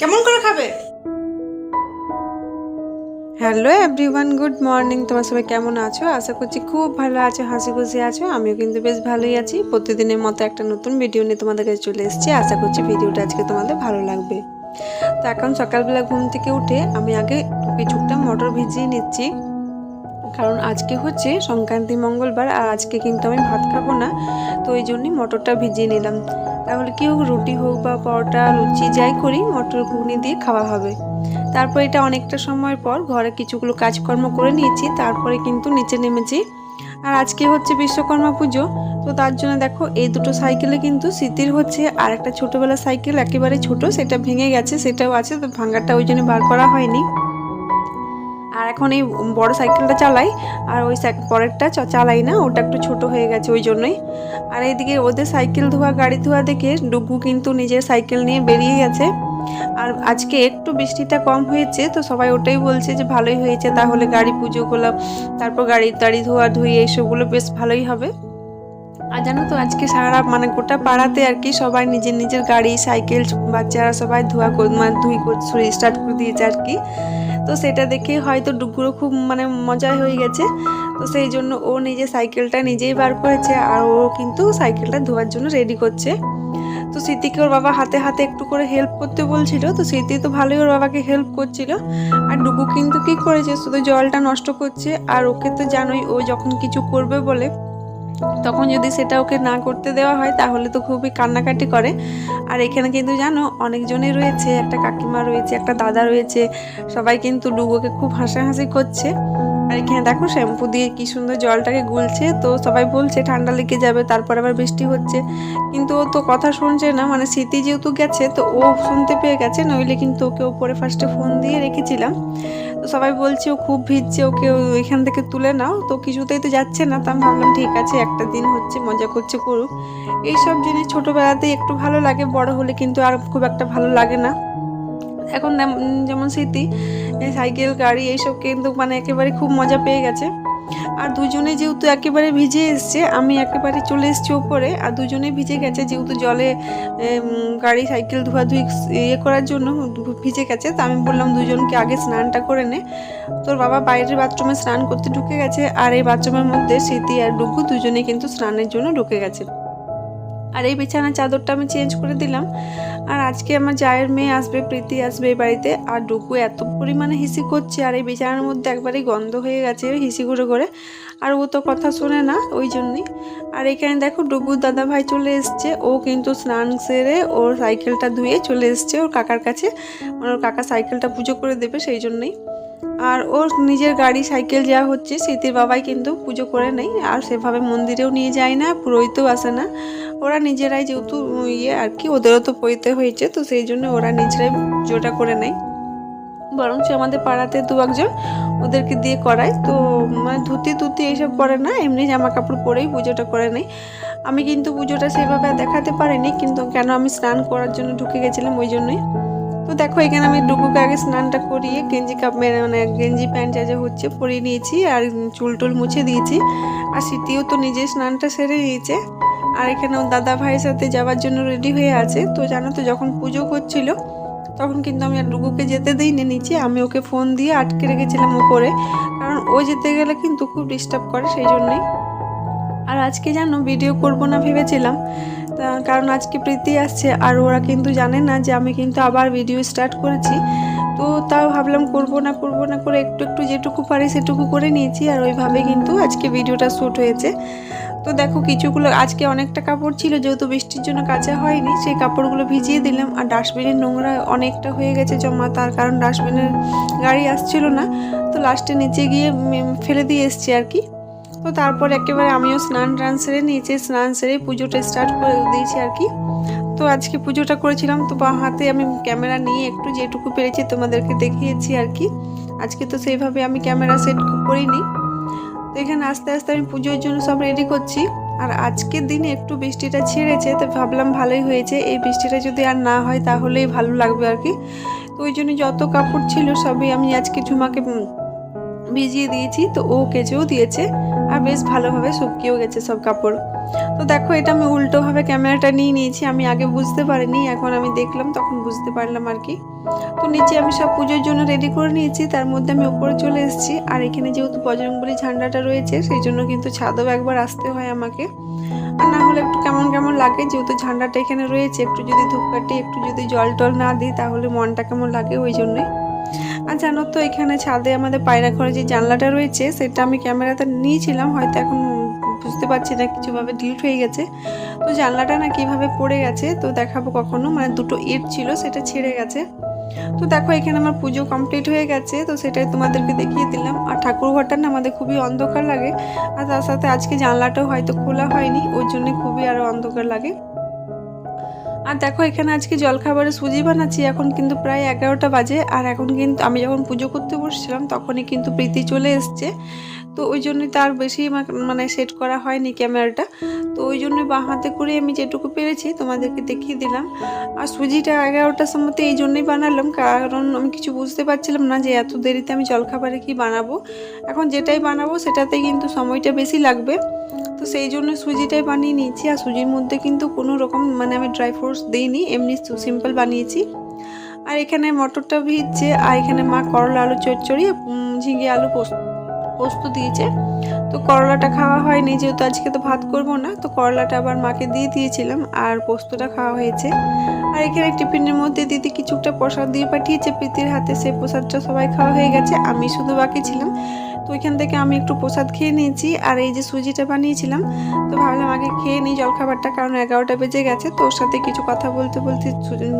কেমন করে খাবে? Hello everyone, good morning. তোমার সবাই কেমন আছো? আশা করছি খুব ভালো আছো হাসি খুশি আছো। আমিও কিন্তু বেশ ভালোই আছি। প্রতিদিনের মতো একটা নতুন ভিডিও নিয়ে তোমাদের কাছে চলে এসেছি। আশা করছি ভিডিওটা আজকে তোমাদের ভালো লাগবে। তো এখন সকালবেলা ঘুম থেকে উঠে আমি আগে কিছুটা মটর ভিজিয়ে নিচ্ছি। কারণ আজকে হচ্ছে সংক্রান্তি মঙ্গলবার, আর আজকে কিন্তু আমি ভাত খাব না। তো ওই জন্যই মটরটা ভিজিয়ে নিলাম। তাহলে কি হোক, রুটি হোক বা পরোটা, লুচি, যাই করি, মটর ঘুগনি দিয়ে খাওয়া হবে। তারপর এটা অনেকটা সময়ের পর ঘরে কিছুগুলো কাজকর্ম করে নিয়েছি, তারপরে কিন্তু নিচে নেমেছি। আর আজকে হচ্ছে বিশ্বকর্মা পুজো, তো তার জন্য দেখো এই দুটো সাইকেলে কিন্তু স্মৃতির হচ্ছে, আর একটা ছোটোবেলা সাইকেল একেবারে ছোট, সেটা ভেঙে গেছে, সেটাও আছে, তো ভাঙাটা ওই জন্য বার করা হয়নি। এখন এই বড় সাইকেলটা চালাই, আর ওই পরেরটা চালাই না, ওটা একটু ছোট হয়ে গেছে ওই জন্যই। আর এইদিকে ওদের সাইকেল ধোয়া, গাড়ি ধোয়া দেখে ডুগু কিন্তু নিজের সাইকেল নিয়ে বেরিয়ে গেছে। আর আজকে একটু বৃষ্টিটা কম হয়েছে, তো সবাই ওটাই বলছে যে ভালোই হয়েছে, তাহলে গাড়ি পুজো করলাম, তারপর গাড়ি টাড়ি ধোয়া ধুই এইসবগুলো বেশ ভালোই হবে। আর জানো তো, আজকে সারা মানে গোটা পাড়াতে আর কি সবাই নিজের নিজের গাড়ি, সাইকেল, বাচ্চারা সবাই ধোয়া মানে ধুই স্টার্ট করে দিয়েছে আর কি। তো সেটা দেখে হয়তো ডুগুরো খুব মানে মজা হয়ে গেছে। তো সেই জন্য ও নিজে সাইকেলটা নিজেই বার করেছে আর ও কিন্তু সাইকেলটা ধোয়ার জন্য রেডি করছে। তো স্মৃতিকে ওর বাবা হাতে হাতে একটু করে হেল্প করতে বলছিল। তো স্মৃতি তো ভালোই ওর বাবাকে হেল্প করছিল। আর ডুগু কিন্তু কি করেছে? শুধু জলটা নষ্ট করছে। আর ওকে তো জানোই ও যখন কিছু করবে বলে তখন যদি সেটা ওকে না করতে দেওয়া হয়, তাহলে তো খুবই কান্নাকাটি করে। আর এখানে কিন্তু জানো, অনেকজনই রয়েছে, একটা কাকিমা রয়েছে, একটা দাদা রয়েছে, সবাই কিন্তু ডুগোকে খুব হাসাহাসি করছে। আর এখানে দেখো, শ্যাম্পু দিয়ে কি সুন্দর জলটাকে গুলছে, তো সবাই বলছে ঠান্ডা লেগে যাবে, তারপর আবার বৃষ্টি হচ্ছে। কিন্তু ও তো কথা শুনছে না মানে স্মৃতি যেহেতু গেছে, তো ও শুনতে পেয়ে গেছে, নইলে কিন্তু ওকে ওপরে ফার্স্টে ফোন দিয়ে রেখেছিলাম। তো সবাই বলছে, ও খুব ভিজছে, ওকে এখান থেকে তুলে নাও। তো কিছুতেই তো যাচ্ছে না, তো আমি ভাবলাম, ঠিক আছে, একটা দিন হচ্ছে, মজা করছে, করুক। এইসব জিনিস ছোটোবেলাতেই একটু ভালো লাগে, বড় হলে কিন্তু আর খুব একটা ভালো লাগে না। এখন যেম- যেমন স্মৃতি সাইকেল, গাড়ি, এইসব কিন্তু মানে একেবারে খুব মজা পেয়ে গেছে। আর দুজনে যেহেতু একেবারে ভিজে এসছে, আমি একেবারে চলে এসেছি ওপরে, আর দুজনে ভিজে গেছে যেহেতু জলে গাড়ি, সাইকেল ধোয়াধুয়ি ইয়ে করার জন্য ভিজে গেছে, তো আমি বললাম দুজনকে আগে স্নানটা করে নে। তোর বাবা বাইরের বাথরুমে স্নান করতে ঢুকে গেছে, আর এই বাথরুমের মধ্যে স্মৃতি আর ডুগু দুজনে কিন্তু স্নানের জন্য ঢুকে গেছে। আর এই বিছানার চাদরটা আমি চেঞ্জ করে দিলাম। আর আজকে আমার জায়ের মেয়ে আসবে, প্রীতি আসবে এই বাড়িতে। আর ডুকু এত পরিমাণে হিসি করছে আর এই বিছানার মধ্যে একবারেই গন্ধ হয়ে গেছে হিসি করে করে। আর ও তো কথা শোনে না ওই জন্যই। আর এখানে দেখো ডুগুর দাদা ভাই চলে এসছে। ও কিন্তু স্নান সেরে ওর সাইকেলটা ধুয়ে চলে এসছে ওর কাকার কাছে। মানে ওর কাকা সাইকেলটা পুজো করে দেবে সেই জন্যই। আর ওর নিজের গাড়ি, সাইকেল যা হচ্ছে, স্মৃতির বাবাই কিন্তু পুজো করে নেই আর সেভাবে মন্দিরেও নিয়ে যায় না, পুরোহিতও আসে না। ওরা নিজেরাই যেহেতু ইয়ে আর কি, ওদেরও তো পইতে হয়েছে, তো সেই জন্য ওরা নিজেরাই পুজোটা করে নেয়। বরঞ্চ আমাদের পাড়াতে দু একজন ওদেরকে দিয়ে করায়, তো মানে ধুতি তুতি এইসব করে না, এমনি জামা কাপড় পরেই পুজোটা করে নেয়। আমি কিন্তু পুজোটা সেভাবে দেখাতে পারিনি, কিন্তু কেন আমি স্নান করার জন্য ঢুকে গেছিলাম ওই জন্যই। তো দেখো, এখানে আমি ডুগুকে আগে স্নানটা করিয়ে গেঞ্জি কাপ মেরে মানে গেঞ্জি প্যান্ট যা যা হচ্ছে পরিয়ে নিয়েছি আর চুল টুল মুছে দিয়েছি। আর স্মৃতিও তো নিজে স্নানটা সেরে নিয়েছে। আর এখানে দাদা ভাইয়ের সাথে যাওয়ার জন্য রেডি হয়ে আছে। তো জানো তো, যখন পুজো করছিল, তখন কিন্তু আমি আর ডুগুকে যেতে দিইনি নিচে। আমি ওকে ফোন দিয়ে আটকে রেখেছিলাম উপরে কারণ ও যেতে গেলে কিন্তু খুব ডিস্টার্ব করে, সেই জন্যই। আর আজকে জানো ভিডিও করব না ভেবেছিলাম। কারণ আজকে প্রীতি আসছে আর ওরা কিন্তু জানে না যে আমি কিন্তু আবার ভিডিও স্টার্ট করেছি। তো তাও ভাবলাম করব না করব না করে একটু একটু যেটুকু পারি সেটুকু করে নিয়েছি আর ওইভাবে কিন্তু আজকে ভিডিওটা শ্যুট হয়েছে। তো দেখো কিছুগুলো, আজকে অনেকটা কাপড় ছিল, যেহেতু বৃষ্টির জন্য কাঁচা হয়নি, সেই কাপড়গুলো ভিজিয়ে দিলাম আর ডাস্টবিনের নোংরা অনেকটা হয়ে গেছে জমা, তার কারণ ডাস্টবিনের গাড়ি আসছিল না। তো লাস্টে নিচে গিয়ে ফেলে দিয়ে এসছি আর কি। তো তারপর একেবারে আমিও স্নান টান সেরে নিয়েছি স্নান সেরে পুজোটা স্টার্ট করে দিয়েছি আর কি। তো আজকে পুজোটা করেছিলাম, তো বা হাতে আমি ক্যামেরা নিয়ে একটু যেটুকু পেরেছি তোমাদেরকে দেখিয়েছি আর কি। আজকে তো সেইভাবে আমি ক্যামেরা সেট করিনি। তো এখানে আস্তে আস্তে আমি পুজোর জন্য সব রেডি করছি। আর আজকের দিনে একটু বৃষ্টিটা ছেড়েছে, তো ভাবলাম ভালোই হয়েছে। এই বৃষ্টিটা যদি আর না হয় তাহলেই ভালো লাগবে আর কি। তো ওই জন্য যত কাপড় ছিল সবই আমি আজকে ঝুমাকে ভিজিয়ে দিয়েছি, তো ও কেচেও দিয়েছে আর বেশ ভালোভাবে শুকিয়েও গেছে সব কাপড়। তো দেখো এটা আমি উল্টোভাবে ক্যামেরাটা নিয়ে নিয়েছি, আমি আগে বুঝতে পারিনি, এখন আমি দেখলাম, তখন বুঝতে পারলাম আর কি। তো নিচে আমি সব পুজোর জন্য রেডি করে নিয়েছি, তার মধ্যে আমি উপরে চলে এসেছি, আর এখানে যেহেতু বজরংবলী ঝান্ডাটা রয়েছে, সেই জন্য কিন্তু ছাদেও একবার আসতে হয় আমাকে। আর না হলে একটু কেমন কেমন লাগে, যেহেতু ঝান্ডাটা এখানে রয়েছে, একটু যদি ধূপকাঠি, একটু যদি জল টল না দিই, তাহলে মনটা কেমন লাগে ওই জন্যই আর জানো তো, এখানে ছাদে আমাদের পায়রা ঘরে যে জানলাটা রয়েছে, সেটা আমি ক্যামেরাতে নিয়েছিলাম, হয়তো এখন বুঝতে পারছি না, কিছুভাবে ডিলিট হয়ে গেছে। তো জানলাটা না কীভাবে পড়ে গেছে, তো দেখাবো কখনো মানে দুটো ইট ছিল, সেটা ছিঁড়ে গেছে। তো দেখো, এখানে আমার পুজো কমপ্লিট হয়ে গেছে, তো সেটাই তোমাদেরকে দেখিয়ে দিলাম। আর ঠাকুর ঘরটা না আমাদের খুবই অন্ধকার লাগে, আর তার সাথে আজকে জানলাটাও হয়তো খোলা হয়নি, ওর জন্য খুবই আরও অন্ধকার লাগে। আর দেখো, এখানে আজকে জলখাবারে সুজি বানাচ্ছি। এখন কিন্তু প্রায় এগারোটা বাজে, আর এখন কিন্তু আমি যখন পুজো করতে বসছিলাম, তখনই কিন্তু প্রীতি চলে এসছে। তো ওই জন্যই তার বেশি মানে সেট করা হয়নি ক্যামেরাটা। তো ওই জন্য বাঁ হাতে করে আমি যেটুকু পেরেছি, তোমাদেরকে দেখিয়ে দিলাম। আর সুজিটা এগারোটার সময়তে এই জন্যই বানালাম, কারণ আমি কিছু বুঝতে পারছিলাম না যে এত দেরিতে আমি জলখাবারে কি বানাবো। এখন যেটাই বানাবো সেটাতে কিন্তু সময়টা বেশি লাগবে। তো সেই জন্য সুজিটাই বানিয়ে নিয়েছি। আর সুজির মধ্যে কিন্তু কোনো রকম মানে আমি ড্রাই ফ্রুটস দিইনি, এমনি সিম্পল বানিয়েছি। আর এখানে মটরটা ভিজছে, আর এখানে মা করলা আলু চচ্চড়ি ঝিঙে আলু পোস্ত পোস্ত দিয়েছে। তো করলাটা খাওয়া হয়নি, যেহেতু আজকে তো ভাত করব না, তো করলাটা আবার মাকে দিয়ে দিয়েছিলাম, আর পোস্তটা খাওয়া হয়েছে। আর এখানে টিফিনের মধ্যে দিদি কিছুটা প্রসাদ দিয়ে পাঠিয়েছে, প্রীতির হাতে সেই প্রসাদটা সবাই খাওয়া হয়ে গেছে, আমি শুধু বাকি ছিলাম। তো ওইখান থেকে আমি একটু প্রসাদ খেয়ে নিয়েছি আর এই যে সুজিটা বানিয়েছিলাম, তো ভাবলাম আগে খেয়ে নিই জলখাবারটা কারণ এগারোটা বেজে গেছে, তো ওর সাথে কিছু কথা বলতে বলতে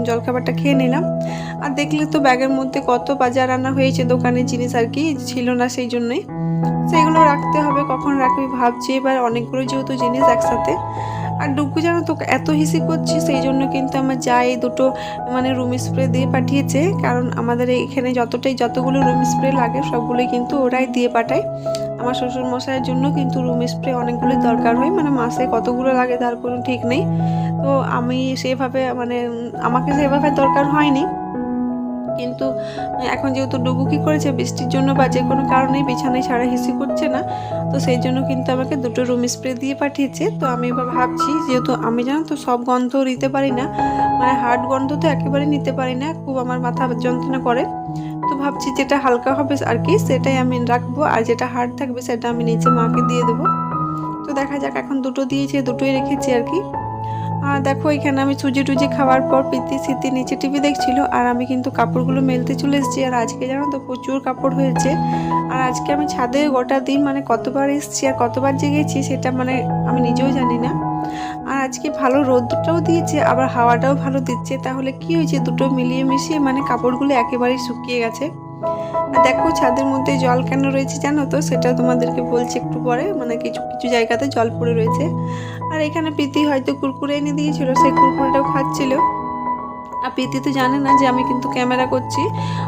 জলখাবারটা খেয়ে নিলাম। আর দেখলে তো ব্যাগের মধ্যে কত বাজার আনা হয়েছে, দোকানের জিনিস আর কি, ছিল না সেই জন্যই। সেগুলো রাখতে হবে, কখন রাখবি ভাবছি এবার অনেকগুলো যেহেতু জিনিস একসাথে। আর ডুগু জানো তো এত হিসি করছি, সেই জন্য কিন্তু আমার যা এই দুটো মানে রুম স্প্রে দিয়ে পাঠিয়েছে। কারণ আমাদের এখানে যতটাই যতগুলো রুম স্প্রে লাগে, সবগুলোই কিন্তু ওরাই দিয়ে পাঠায়। আমার শ্বশুর মশাইয়ের জন্য কিন্তু রুম স্প্রে অনেকগুলো দরকার হয় মানে মাসে কতগুলো লাগে তার কোনো ঠিক নেই। তো আমি সেভাবে মানে আমাকে সেভাবে দরকার হয়নি। কিন্তু এখন যেহেতু ডুবু কি করেছে, বৃষ্টির জন্য বা যে কোনো কারণেই বিছানায় ছাড়া হিসি করছে না, তো সেই জন্য কিন্তু আমাকে দুটো রুম স্প্রে দিয়ে পাঠিয়েছে। তো আমি এবার ভাবছি, যেহেতু আমি জানো তো সব গন্ধ নিতে পারি না মানে হার্ড গন্ধ তো একেবারে নিতে পারি না, খুব আমার মাথা যন্ত্রণা করে। তো ভাবছি যেটা হালকা হবে আর কি, সেটাই আমি রাখব, আর যেটা হার্ড থাকবে সেটা আমি নিচে মাকে দিয়ে দেবো। তো দেখা যাক, এখন দুটো দিয়েছে, দুটোই রেখেছি আর কি। দেখো, এখানে আমি সুজি টুজি খাওয়ার পর প্রীতি স্মৃতি নিচে টিভি দেখছিল, আর আমি কিন্তু কাপড়গুলো মেলতে চলে এসেছি। আর আজকে জানো তো প্রচুর কাপড় হয়েছে। আর আজকে আমি ছাদে গোটা দিন মানে কতবার এসেছি আর কতবার যে গেছি সেটা মানে আমি নিজেও জানি না। আর আজকে ভালো রোদটাও দিয়েছে, আবার হাওয়াটাও ভালো দিচ্ছে। তাহলে কি হয়েছে? দুটো মিলিয়ে মিশিয়ে মানে কাপড়গুলো একেবারেই শুকিয়ে গেছে। আর দেখো ছাদের মধ্যে জল কেন রয়েছে জানো তো? সেটা তোমাদেরকে বলছি একটু পরে। মানে কিছু কিছু জায়গাতে জল পড়ে রয়েছে। আর এখানে প্রীতি হয়তো কুরকুরে এনে দিয়েছিল সেই কুরকুরেটাও খাচ্ছিল। আর প্রীতি তো জানে না যে আমি কিন্তু ক্যামেরা করছি।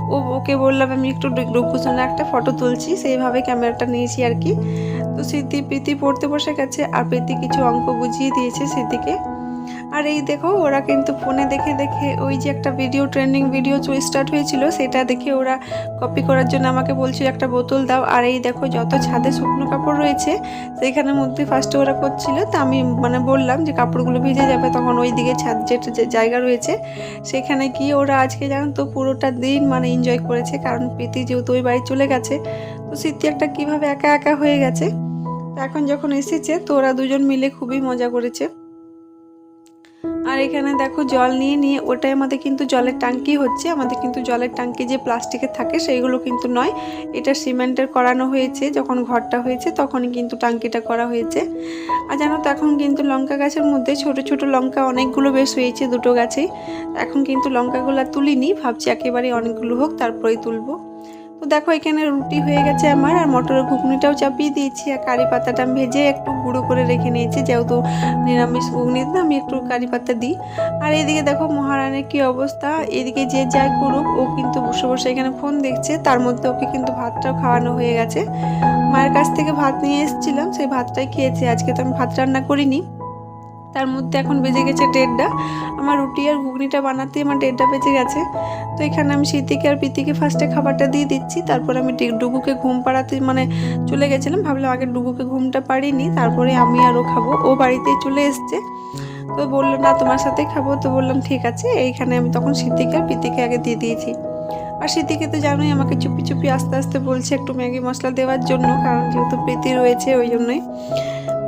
ও, ওকে বললাম, আমি একটু রূপকুসনের একটা ফটো তুলছি, সেইভাবে ক্যামেরাটা নিয়েছি আর কি। তো স্মৃতি প্রীতি পড়তে বসে গেছে, আর প্রীতি কিছু অঙ্ক বুঝিয়ে দিয়েছে স্মৃতিকে আর এই দেখো, ওরা কিন্তু ফোনে দেখে দেখে ওই যে একটা ভিডিও ট্রেন্ডিং ভিডিও স্টার্ট হয়েছিল, সেটা দেখে ওরা কপি করার জন্য আমাকে বলছিল, একটা বোতল দাও। আর এই দেখো, যত ছাদে শুকনো কাপড় রয়েছে সেইখানের মধ্যে ফার্স্টে ওরা করছিল, তা আমি মানে বললাম যে কাপড়গুলো ভিজে যাবে, তখন ওই দিকে ছাদ যেটা যে জায়গা রয়েছে, সেখানে গিয়ে ওরা আজকে জানো তো পুরোটা দিন মানে এনজয় করেছে, কারণ প্রীতি যেহেতু ওই বাড়ি চলে গেছে, তো স্মৃতি একটা কীভাবে একা একা হয়ে গেছে এখন যখন এসেছে, তো ওরা দুজন মিলে খুবই মজা করেছে। আর এখানে দেখো জল নিয়ে নিয়ে ওটাই আমাদের কিন্তু জলের ট্যাঙ্কি হচ্ছে। আমাদের কিন্তু জলের ট্যাঙ্কি যে প্লাস্টিকের থাকে সেইগুলো কিন্তু নয়। এটা সিমেন্টের করানো হয়েছে, যখন ঘরটা হয়েছে তখনই কিন্তু ট্যাঙ্কিটা করা হয়েছে। আর জানো তো, এখন কিন্তু লঙ্কা গাছের মধ্যে ছোট ছোট লঙ্কা অনেকগুলো বেশ হয়েছে দুটো গাছেই। এখন কিন্তু লঙ্কাগুলো তুলিনি, ভাবছি একেবারে অনেকগুলো হোক, তারপরেই তুলবো। তো দেখো, এখানে রুটি হয়ে গেছে আমার আর মটরের ঘুগনিটাও চাপিয়ে দিয়েছি আর কারি পাতাটা আমি ভেজে একটু গুঁড়ো করে রেখে নিয়েছি, যেহেতু নিরামিষ ঘুগনিতে আমি একটু কারি পাতা দিই। আর এদিকে দেখো, মহারানের কি অবস্থা? এদিকে যে যাই করুক, ও কিন্তু বসে বসে এখানে ফোন দেখছে, তার মধ্যে ওকে কিন্তু ভাতটাও খাওয়ানো হয়ে গেছে। মায়ের কাছ থেকে ভাত নিয়ে এসেছিলাম, সেই ভাতটাই খেয়েছে, আজকে তো আমি ভাত রান্না করিনি। তার মধ্যে এখন বেজে গেছে দেড়টা। আমার রুটি আর ঘুগনিটা বানাতে আমার দেড়টা বেজে গেছে। তো এখানে আমি শীতিকে আর প্রীতিকে ফার্স্টে খাবারটা দিয়ে দিচ্ছি। তারপরে আমি ডুগুকে ঘুম পাড়াতে মানে চলে গেছিলাম। ভাবলাম আগে ডুগুকে ঘুমটা পাড়িনি, তারপরে আমি আরও খাব। ও বাড়িতেই চলে এসছে। তো বলল, না, তোমার সাথে খাব। তো বললাম, ঠিক আছে। এইখানে আমি তখন শীতিকে আর প্রীতিকে আগে দিয়ে দিয়েছি। আর শীতিকে তো জানোই আমাকে চুপি চুপি আস্তে আস্তে বলছে একটু ম্যাগি মশলা দেওয়ার জন্য, কারণ যেহেতু প্রীতি রয়েছে ওই জন্যই।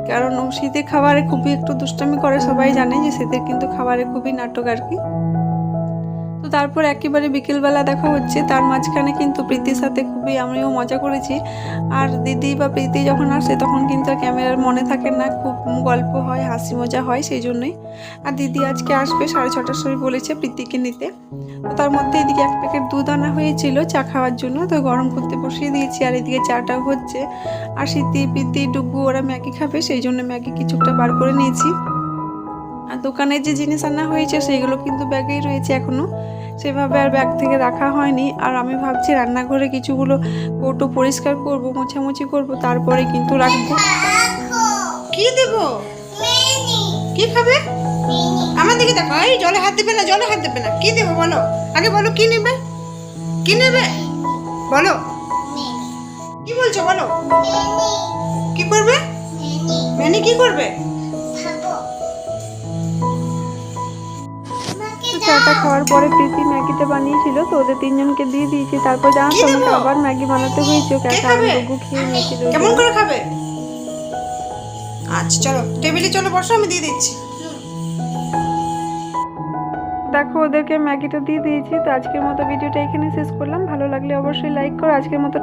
কারণ ও শীতের খাবারে খুবই একটু দুষ্টামি করে, সবাই জানে যে শীতের কিন্তু খাবারে খুবই নাটক আর কি। তারপর একেবারে বিকেলবেলা দেখা হচ্ছে, তার মাঝখানে কিন্তু প্রীতির সাথে খুবই আমিও মজা করেছি। আর দিদি বা প্রীতি যখন আসে তখন কিন্তু ক্যামেরার মনে থাকে না, খুব গল্প হয়, হাসি মজা হয় সেই জন্যই। আর দিদি আজকে আসবে সাড়ে ছটার সময় বলেছে প্রীতিকে নিতে। তো তার মধ্যে এদিকে এক প্যাকেট দুধ আনা হয়েছিল চা খাওয়ার জন্য, তো গরম করতে বসিয়ে দিয়েছি আর এদিকে চাটাও হচ্ছে। আর শীতি প্রীতি ডুগু ওরা ম্যাগি খাবে, সেই জন্য ম্যাগি কিছুটা বার করে নিয়েছি। আর দোকানের যে জিনিস আনা হয়েছে সেগুলো কিন্তু ব্যাগেই রয়েছে এখনও। সেভাবে আর ব্যাগ থেকে রাখা হয়নি। আর আমি ভাবছি রান্নাঘরে কিছুগুলো কৌটো পরিষ্কার করব, মোছামুছি করব, তারপরে কিন্তু রাখব। কি দেব? কি খাবে? আমার দিকে দেখো, এই জলে হাত দেবে না, জলে হাত দেবে না। কি দেবো বলো? আগে বলো, কি নেবে? কি নেবে? বলো। কি বলছো বলো? কি করবে? ম্যানি কি করবে? চাটা খাওয়ার পরে প্রীতি ম্যাগিটা বানিয়েছিল তো ওদের তিনজনকে দিয়ে দিয়েছি। তারপর জানা আমাকে আবার ম্যাগি বানাতে হয়েছে কারণ খেয়ে নিয়েছিল কেমন করে খাবে? আচ্ছা চলো টেবিলে চলো বসো আমি দিয়ে দিচ্ছি। দেখো ওদেরকে ম্যাগিটা দিয়ে দিয়েছি তো আজকের মতো ভিডিওটা এখানে শেষ করলাম। ভালো লাগলে অবশ্যই লাইক করো আজকের মতো